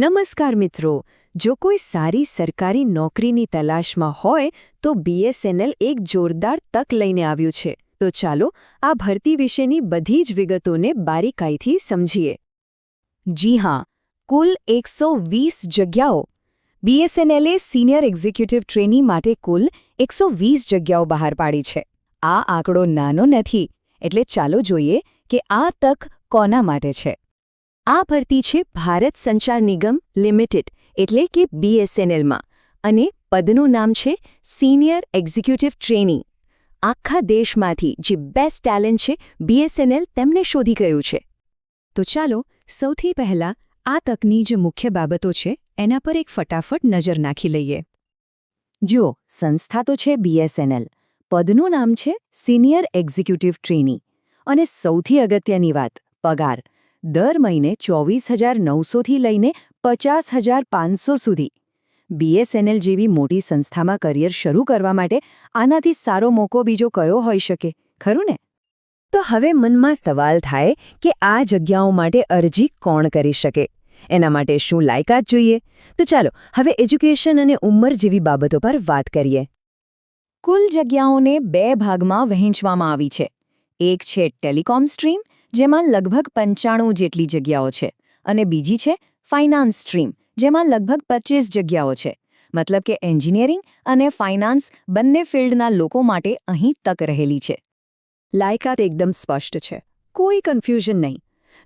નમસ્કાર મિત્રો, જો કોઈ સારી સરકારી નોકરીની તલાશમાં હોય, તો બીએસએનએલ એક જોરદાર તક લઈને આવ્યું છે. તો ચાલો, આ ભરતી વિશેની બધી જ વિગતોને બારીકાઈથી સમજીએ. જી હા, કુલ એકસો જગ્યાઓ. બીએસએનએલે સિનિયર એક્ઝિક્યુટિવ ટ્રેની માટે કુલ એકસો જગ્યાઓ બહાર પાડી છે. આ આંકડો નાનો નથી, એટલે ચાલો જોઈએ કે આ તક કોના માટે છે. આ ભરતી છે ભારત સંચાર નિગમ લિમિટેડ, એટલે કે બીએસએનએલમાં અને પદનું નામ છે સિનિયર એક્ઝિક્યુટિવ ટ્રેની આખા દેશમાંથી જે બેસ્ટ ટેલેન્ટ છે બીએસએનએલ તેમને શોધી ગયું છે. તો ચાલો, સૌથી પહેલા આ તકની જે મુખ્ય બાબતો છે, એના પર એક ફટાફટ નજર નાખી લઈએ. જુઓ, સંસ્થા તો છે બીએસએનએલ પદનું નામ છે સિનિયર એક્ઝિક્યુટિવ ટ્રેની અને સૌથી અગત્યની વાત, પગાર. દર મહિને ચોવીસ હજાર નવસોથી લઈને પચાસ હજાર પાંચસો સુધી. બીએસએનએલ જેવી મોટી સંસ્થામાં કરિયર શરૂ કરવા માટે આનાથી સારો મોકો બીજો કયો હોઈ શકે, ખરું ને? તો હવે મનમાં સવાલ થાય કે આ જગ્યાઓ માટે અરજી કોણ કરી શકે? એના માટે શું લાયકાત જોઈએ? તો ચાલો, હવે એજ્યુકેશન અને ઉંમર જેવી બાબતો પર વાત કરીએ. કુલ જગ્યાઓને બે ભાગમાં વહેંચવામાં આવી છે. એક છે ટેલિકોમ સ્ટ્રીમ જેમાં લગભગ પંચાણું જેટલી જગ્યાઓ છે અને બીજી છે ફાઇનાન્સ સ્ટ્રીમ, જેમાં લગભગ પચીસ જગ્યાઓ છે. મતલબ કે એન્જિનિયરિંગ અને ફાઇનાન્સ બંને ફિલ્ડના લોકો માટે અહીં તક રહેલી છે. લાયકાત એકદમ સ્પષ્ટ છે. કોઈ કન્ફ્યુઝન નહીં.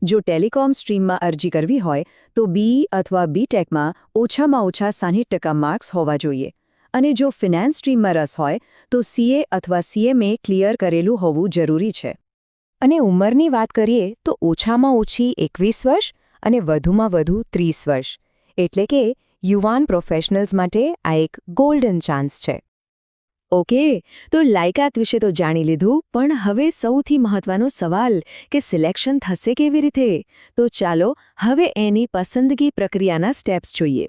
જો ટેલિકોમ સ્ટ્રીમમાં અરજી કરવી હોય, તો બી અથવા બીટેકમાં ઓછામાં ઓછા સાહીઠ ટકા માર્ક્સ હોવા જોઈએ. અને જો ફિનાન્સ સ્ટ્રીમમાં રસ હોય, તો સીએ અથવા સીએમએ ક્લિયર કરેલું હોવું જરૂરી છે. અને ઉંમરની વાત કરીએ તો ઓછામાં ઓછી એકવીસ વર્ષ અને વધુમાં વધુ ત્રીસ વર્ષ. એટલે કે યુવાન પ્રોફેશનલ્સ માટે આ એક ગોલ્ડન ચાન્સ છે. ઓકે, તો લાયકાત વિશે તો જાણી લીધું, પણ હવે સૌથી મહત્વનો સવાલ કે સિલેક્શન થશે કેવી રીતે? તો ચાલો હવે એની પસંદગી પ્રક્રિયાના સ્ટેપ્સ જોઈએ.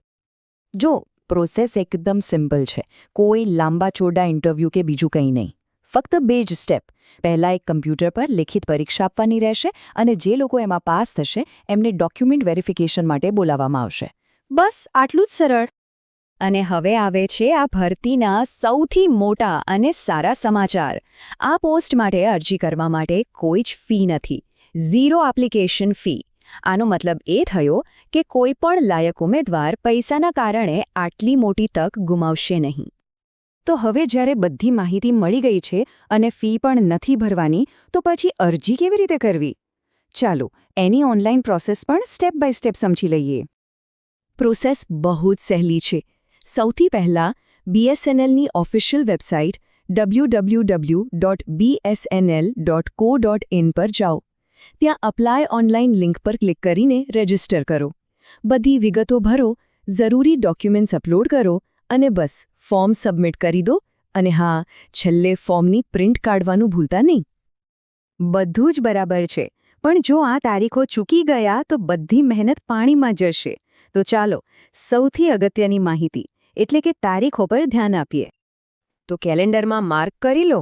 જો પ્રોસેસ એકદમ સિમ્પલ છે, કોઈ લાંબા ચોડા ઇન્ટરવ્યૂ કે બીજું કંઈ નહીં. ફક્ત બે જ સ્ટેપ પહેલાં એક કમ્પ્યુટર પર લેખિત પરીક્ષા આપવાની રહેશે અને જે લોકો એમાં પાસ થશે, એમને ડોક્યુમેન્ટ વેરિફિકેશન માટે બોલાવવામાં આવશે. બસ, આટલું જ સરળ. અને હવે આવે છે આ ભરતીના સૌથી મોટા અને સારા સમાચાર. આ પોસ્ટ માટે અરજી કરવા માટે કોઈ જ ફી નથી. ઝીરો એપ્લિકેશન ફી આનો મતલબ એ થયો કે કોઈ પણ લાયક ઉમેદવાર પૈસાના કારણે આટલી મોટી તક ગુમાવશે નહીં. તો હવે જ્યારે બધી માહિતી મળી ગઈ છે અને ફી પણ નથી ભરવાની, તો પછી અરજી કેવી રીતે કરવી? ચાલો, એની ઓનલાઈન પ્રોસેસ પણ સ્ટેપ બાય સ્ટેપ સમજી લઈએ. પ્રોસેસ બહુ જ સહેલી છે. સૌથી પહેલાં બીએસએનએલની ઓફિશિયલ વેબસાઇટ ડબલ્યુ પર જાઓ. ત્યાં અપ્લાય ઓનલાઈન લિંક પર ક્લિક કરીને રજિસ્ટર કરો. બધી વિગતો ભરો, જરૂરી ડોક્યુમેન્ટ્સ અપલોડ કરો અને બસ, ફોર્મ સબમિટ કરી દો અને હા, છેલ્લે ફોર્મની પ્રિન્ટ કાઢવાનું ભૂલતા નહીં. બધું જ બરાબર છે, પણ જો આ તારીખો ચૂકી ગયા તો બધી મહેનત પાણીમાં જશે. તો ચાલો, સૌથી અગત્યની માહિતી, એટલે કે તારીખો પર ધ્યાન આપીએ. તો કેલેન્ડરમાં માર્ક કરી લો.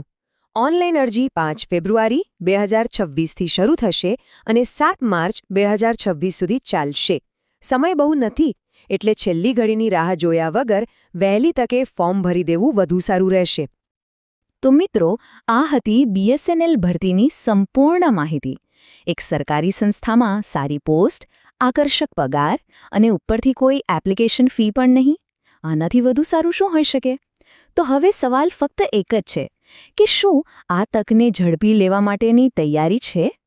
ઓનલાઈન અરજી પાંચ ફેબ્રુઆરી બે હજાર છવ્વીસથી શરૂ થશે અને સાત માર્ચ બે હજાર છવ્વીસ સુધી ચાલશે. સમય બહુ નથી એટલે છેલ્લી ઘડીની રાહ જોયા વગર વહેલી તકે ફોર્મ ભરી દેવું વધુ સારું રહેશે. તો મિત્રો, આ હતી બીએસએનએલ ભરતીની સંપૂર્ણ માહિતી. એક સરકારી સંસ્થામાં સારી પોસ્ટ, આકર્ષક પગાર અને ઉપરથી કોઈ એપ્લિકેશન ફી પણ નહીં. આનાથી વધુ સારું શું હોઈ શકે? તો હવે સવાલ ફક્ત એક જ છે કે શું આ તકને ઝડપી લેવા માટેની તૈયારી છે?